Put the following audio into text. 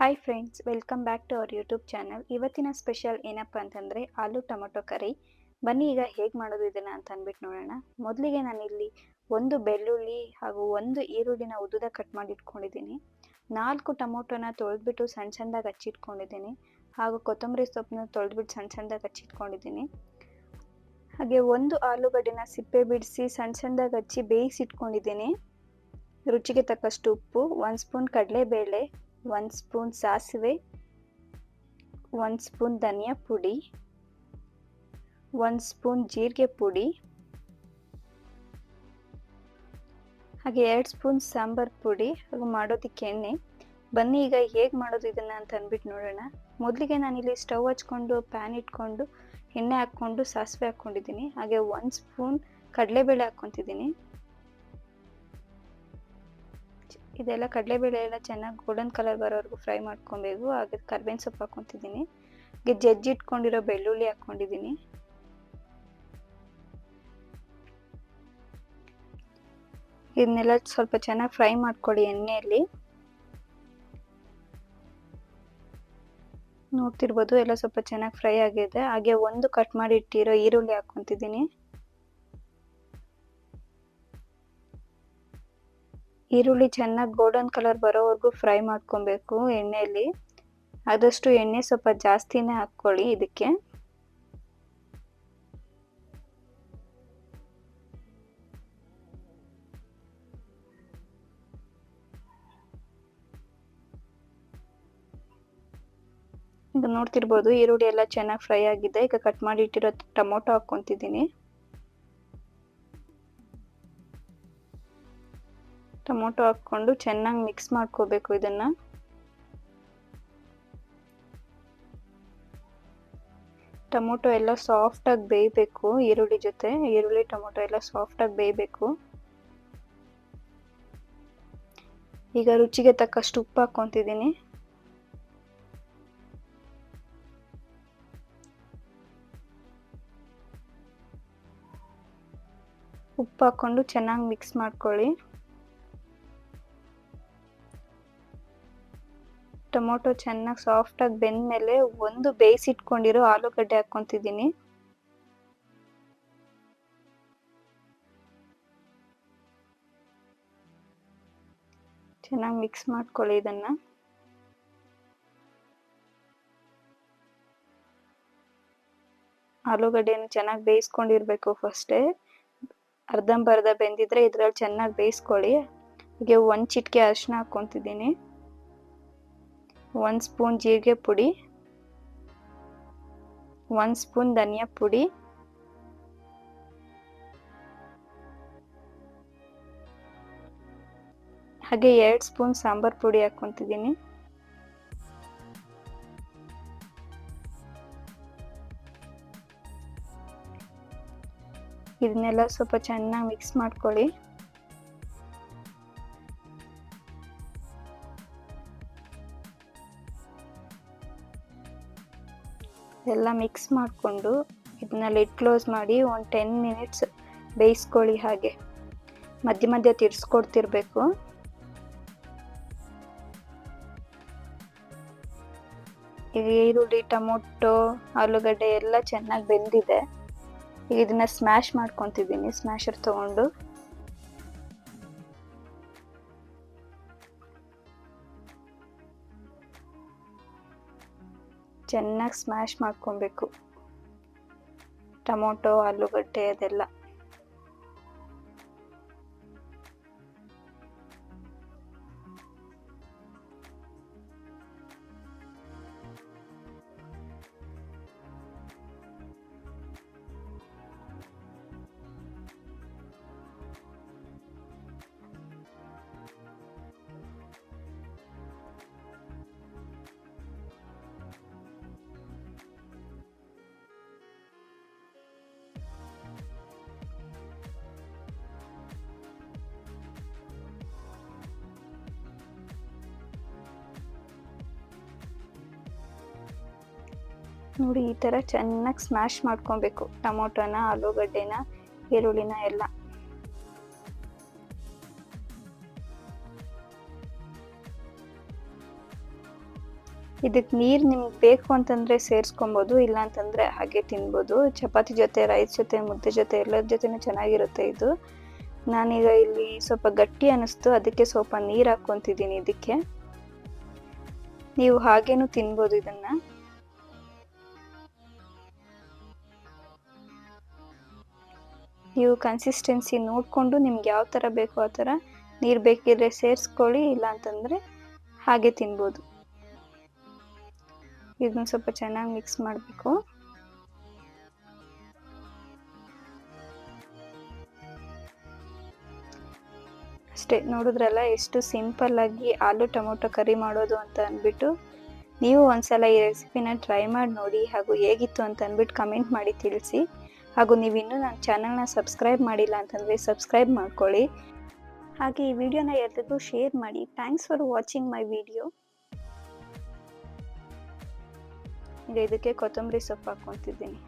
Hi friends welcome back to our YouTube channel ಇವತ್ತಿನ special ಏನಪ್ಪ ಅಂತಂದರೆ ಆಲೂ ಟೊಮೊಟೊ ಕರಿ. ಬನ್ನಿ ಈಗ ಹೇಗೆ ಮಾಡೋದು ಇದನ್ನು ಅಂತ ಅಂದ್ಬಿಟ್ಟು ನೋಡೋಣ. ಮೊದಲಿಗೆ ನಾನಿಲ್ಲಿ ಒಂದು ಬೆಳ್ಳುಳ್ಳಿ ಹಾಗೂ ಒಂದು ಈರುಳ್ಳಿನ ಉದ್ದದ ಕಟ್ ಮಾಡಿ ಇಟ್ಕೊಂಡಿದ್ದೀನಿ. ನಾಲ್ಕು ಟೊಮೊಟೊನ ತೊಳೆದ್ಬಿಟ್ಟು ಸಣ್ಣ ಸಣ್ಣದಾಗಿ ಹಚ್ಚಿಟ್ಕೊಂಡಿದ್ದೀನಿ ಹಾಗೂ ಕೊತ್ತಂಬರಿ ಸೊಪ್ಪನ್ನ ತೊಳೆದ್ಬಿಟ್ಟು ಸಣ್ಣ ಸಣ್ಣದಾಗಿ ಹಚ್ಚಿಟ್ಕೊಂಡಿದ್ದೀನಿ ಹಾಗೆ ಒಂದು ಆಲೂಗಡ್ಡೆನ ಸಿಪ್ಪೆ ಬಿಡಿಸಿ ಸಣ್ಣ ಸಣ್ಣದಾಗಿ ಹಚ್ಚಿ ಬೇಯಿಸಿಟ್ಕೊಂಡಿದ್ದೀನಿ ರುಚಿಗೆ ತಕ್ಕಷ್ಟು ಉಪ್ಪು, ಒಂದು ಸ್ಪೂನ್ ಕಡಲೆಬೇಳೆ ಒಂದು ಸ್ಪೂನ್ ಸಾಸಿವೆ, ಒಂದು ಸ್ಪೂನ್ ಧನಿಯಾ ಪುಡಿ, ಒಂದು ಸ್ಪೂನ್ ಜೀರಿಗೆ ಪುಡಿ, ಹಾಗೆ ಎರಡು ಸ್ಪೂನ್ ಸಾಂಬಾರು ಪುಡಿ ಹಾಗೂ ಮಾಡೋದಕ್ಕೆ ಎಣ್ಣೆ. ಬನ್ನಿ ಈಗ ಹೇಗೆ ಮಾಡೋದು ಇದನ್ನು ಅಂತ ಅಂದ್ಬಿಟ್ಟು ನೋಡೋಣ. ಮೊದಲಿಗೆ ನಾನಿಲ್ಲಿ ಸ್ಟವ್ ಹಚ್ಕೊಂಡು, ಪ್ಯಾನ್ ಇಟ್ಕೊಂಡು, ಎಣ್ಣೆ ಹಾಕ್ಕೊಂಡು, ಸಾಸಿವೆ ಹಾಕ್ಕೊಂಡಿದ್ದೀನಿ. ಹಾಗೆ ಒಂದು ಸ್ಪೂನ್ ಕಡಲೆಬೇಳೆ ಹಾಕ್ಕೊತಿದ್ದೀನಿ. ಇದೆಲ್ಲ ಕಡಲೆಬೇಳೆ ಎಲ್ಲ ಚೆನ್ನಾಗಿ ಗೋಲ್ಡನ್ ಕಲರ್ ಬರೋವರೆಗೂ ಫ್ರೈ ಮಾಡ್ಕೊಬೇಕು ಹಾಗೆ ಕರ್ಬೇವಿನ ಸೊಪ್ಪು ಹಾಕ್ಕೊತಿದ್ದೀನಿ. ಹಾಗೆ ಜಜ್ಜಿ ಇಟ್ಕೊಂಡಿರೋ ಬೆಳ್ಳುಳ್ಳಿ ಹಾಕ್ಕೊಂಡಿದ್ದೀನಿ. ಇದನ್ನೆಲ್ಲ ಸ್ವಲ್ಪ ಚೆನ್ನಾಗಿ ಫ್ರೈ ಮಾಡ್ಕೊಳ್ಳಿ ಎಣ್ಣೆಯಲ್ಲಿ. ನೋಡ್ತಿರ್ಬೋದು, ಎಲ್ಲ ಸ್ವಲ್ಪ ಚೆನ್ನಾಗಿ ಫ್ರೈ ಆಗಿದೆ. ಹಾಗೆ ಒಂದು ಕಟ್ ಮಾಡಿ ಇಟ್ಟಿರೋ ಈರುಳ್ಳಿ ಹಾಕ್ಕೊತಿದ್ದೀನಿ. ಈರುಳ್ಳಿ ಚೆನ್ನಾಗಿ ಗೋಲ್ಡನ್ ಕಲರ್ ಬರೋವರೆಗೂ ಫ್ರೈ ಮಾಡ್ಕೊಬೇಕು ಎಣ್ಣೆಯಲ್ಲಿ ಆದಷ್ಟು ಎಣ್ಣೆ ಸ್ವಲ್ಪ ಜಾಸ್ತಿನೇ ಹಾಕ್ಕೊಳ್ಳಿ ಇದಕ್ಕೆ. ನೋಡ್ತಿರ್ಬೋದು ಈರುಳ್ಳಿ ಎಲ್ಲ ಚೆನ್ನಾಗಿ ಫ್ರೈ ಆಗಿದೆ. ಈಗ ಕಟ್ ಮಾಡಿ ಇಟ್ಟಿರೋ ಟೊಮೊಟೊ ಹಾಕ್ಕೊತಿದ್ದೀನಿ. ಟೊಮೊಟೊ ಹಾಕ್ಕೊಂಡು ಚೆನ್ನಾಗಿ ಮಿಕ್ಸ್ ಮಾಡ್ಕೋಬೇಕು ಇದನ್ನು. ಟೊಮೊಟೊ ಎಲ್ಲ ಸಾಫ್ಟಾಗಿ ಬೇಯಬೇಕು, ಈರುಳ್ಳಿ ಜೊತೆ ಈರುಳ್ಳಿ, ಟೊಮೊಟೊ ಎಲ್ಲ ಸಾಫ್ಟಾಗಿ ಬೇಯಬೇಕು. ಈಗ ರುಚಿಗೆ ತಕ್ಕಷ್ಟು ಉಪ್ಪು ಹಾಕ್ಕೊತಿದ್ದೀನಿ. ಉಪ್ಪು ಹಾಕ್ಕೊಂಡು ಚೆನ್ನಾಗಿ ಮಿಕ್ಸ್ ಮಾಡ್ಕೊಳ್ಳಿ. ಟೊಮೊಟೊ ಚೆನ್ನಾಗಿ ಸಾಫ್ಟಾಗಿ ಬೆಂದಮೇಲೆ ಒಂದು ಬೇಯಿಸಿಟ್ಕೊಂಡಿರೋ ಆಲೂಗಡ್ಡೆ ಹಾಕ್ಕೊತಿದ್ದೀನಿ. ಚೆನ್ನಾಗಿ ಮಿಕ್ಸ್ ಮಾಡ್ಕೊಳ್ಳಿ ಇದನ್ನ. ಆಲೂಗಡ್ಡೆಯನ್ನು ಚೆನ್ನಾಗಿ ಬೇಯಿಸ್ಕೊಂಡಿರ್ಬೇಕು ಫಸ್ಟೇ ಅರ್ಧಂಬರ್ಧ ಬೆಂದಿದ್ರೆ ಇದ್ರಲ್ಲಿ ಚೆನ್ನಾಗಿ ಬೇಯಿಸ್ಕೊಳ್ಳಿ. ಹೀಗೆ ಒಂದು ಚಿಟಿಕೆ ಅರಿಶಿನ ಹಾಕ್ಕೊತಿದ್ದೀನಿ. ಒಂದು ಸ್ಪೂನ್ ಜೀರಿಗೆ ಪುಡಿ. ಒಂದು ಸ್ಪೂನ್ ಧನಿಯಾ ಪುಡಿ. ಹಾಗೆ ಎರಡು ಸ್ಪೂನ್ ಸಾಂಬಾರ್ ಪುಡಿ ಹಾಕ್ಕೊತಿದ್ದೀನಿ. ಇದನ್ನೆಲ್ಲ ಸ್ವಲ್ಪ ಚೆನ್ನಾಗಿ ಮಿಕ್ಸ್ ಮಾಡ್ಕೊಳ್ಳಿ. ಎಲ್ಲ ಮಿಕ್ಸ್ ಮಾಡಿಕೊಂಡು ಇದನ್ನ ಲಿಡ್ ಕ್ಲೋಸ್ ಮಾಡಿ ಒಂದು ಟೆನ್ ಮಿನಿಟ್ಸ್ ಬೇಯಿಸ್ಕೊಳ್ಳಿ ಹಾಗೆ. ಮಧ್ಯ ಮಧ್ಯ ತಿರ್ಸ್ಕೊಡ್ತಿರ್ಬೇಕು. ಈಗ ಈರುಳ್ಳಿ, ಟೊಮೊಟೊ, ಆಲೂಗಡ್ಡೆ ಎಲ್ಲ ಚೆನ್ನಾಗಿ ಬೆಂದಿದೆ. ಈಗ ಇದನ್ನ ಸ್ಮ್ಯಾಶ್ ಮಾಡ್ಕೊತಿದ್ದೀನಿ ಸ್ಮ್ಯಾಶರ್ ತಗೊಂಡು. ಚೆನ್ನಾಗಿ ಸ್ಮ್ಯಾಶ್ ಮಾಡ್ಕೊಬೇಕು. ಟೊಮೊಟೊ ಆಲೂಗಡ್ಡೆ ಅದೆಲ್ಲ. ನೋಡಿ, ಈ ಥರ ಚೆನ್ನಾಗಿ ಸ್ಮ್ಯಾಶ್ ಮಾಡ್ಕೊಬೇಕು. ಟೊಮೊಟೊನ, ಆಲೂಗಡ್ಡೆನ, ಈರುಳ್ಳಿನ ಎಲ್ಲ. ಇದಕ್ಕೆ ನೀರು ನಿಮ್ಗೆ ಬೇಕು ಅಂತಂದರೆ ಸೇರಿಸ್ಕೊಬೋದು ಇಲ್ಲ ಅಂತಂದರೆ ಹಾಗೆ ತಿನ್ಬೋದು. ಚಪಾತಿ ಜೊತೆ, ರೈಸ್ ಜೊತೆ, ಮುದ್ದೆ ಜೊತೆ, ಎಲ್ಲರ ಜೊತೆನೂ ಚೆನ್ನಾಗಿರುತ್ತೆ ಇದು. ನಾನೀಗ ಇಲ್ಲಿ ಸ್ವಲ್ಪ ಗಟ್ಟಿ ಅನ್ನಿಸ್ತು ಅದಕ್ಕೆ ಸ್ವಲ್ಪ ನೀರು ಹಾಕ್ಕೊತಿದ್ದೀನಿ ಇದಕ್ಕೆ. ನೀವು ಹಾಗೇನು ತಿನ್ಬೋದು ಇದನ್ನು. ನೀವು ಕನ್ಸಿಸ್ಟೆನ್ಸಿ ನೋಡಿಕೊಂಡು ನಿಮ್ಗೆ ಯಾವ ಥರ ಬೇಕೋ ಆ ಥರ ನೀರು ಬೇಕಿದ್ರೆ ಸೇರಿಸ್ಕೊಳ್ಳಿ ಇಲ್ಲ ಅಂತಂದರೆ ಹಾಗೆ ತಿನ್ಬೋದು. ಇದನ್ನ ಸ್ವಲ್ಪ ಚೆನ್ನಾಗಿ ಮಿಕ್ಸ್ ಮಾಡಬೇಕು. ಅಷ್ಟೇ, ನೋಡಿದ್ರಲ್ಲ ಎಷ್ಟು ಸಿಂಪಲ್ ಆಗಿ ಆಲೂ ಟೊಮೊಟೊ ಕರಿ ಮಾಡೋದು ಅಂತ ಅಂದ್ಬಿಟ್ಟು ನೀವು ಒಂದ್ಸಲ ಈ ರೆಸಿಪಿನ ಟ್ರೈ ಮಾಡಿ ನೋಡಿ ಹಾಗೂ ಹೇಗಿತ್ತು ಅಂತ ಅಂದ್ಬಿಟ್ಟು ಕಮೆಂಟ್ ಮಾಡಿ ತಿಳಿಸಿ. ಹಾಗೂ ನೀವು ಇನ್ನೂ ನನ್ನ ಚಾನಲ್ನ ಸಬ್ಸ್ಕ್ರೈಬ್ ಮಾಡಿಲ್ಲ ಅಂತಂದರೆ ಸಬ್ಸ್ಕ್ರೈಬ್ ಮಾಡ್ಕೊಳ್ಳಿ. ಹಾಗೆ ಈ ವಿಡಿಯೋನ ಎಲ್ಲರಿಗೂ ಶೇರ್ ಮಾಡಿ. Thanks for watching my video ಈಗ ಇದಕ್ಕೆ ಕೊತ್ತಂಬರಿ ಸೊಪ್ಪು ಹಾಕ್ಕೊತಿದ್ದೀನಿ.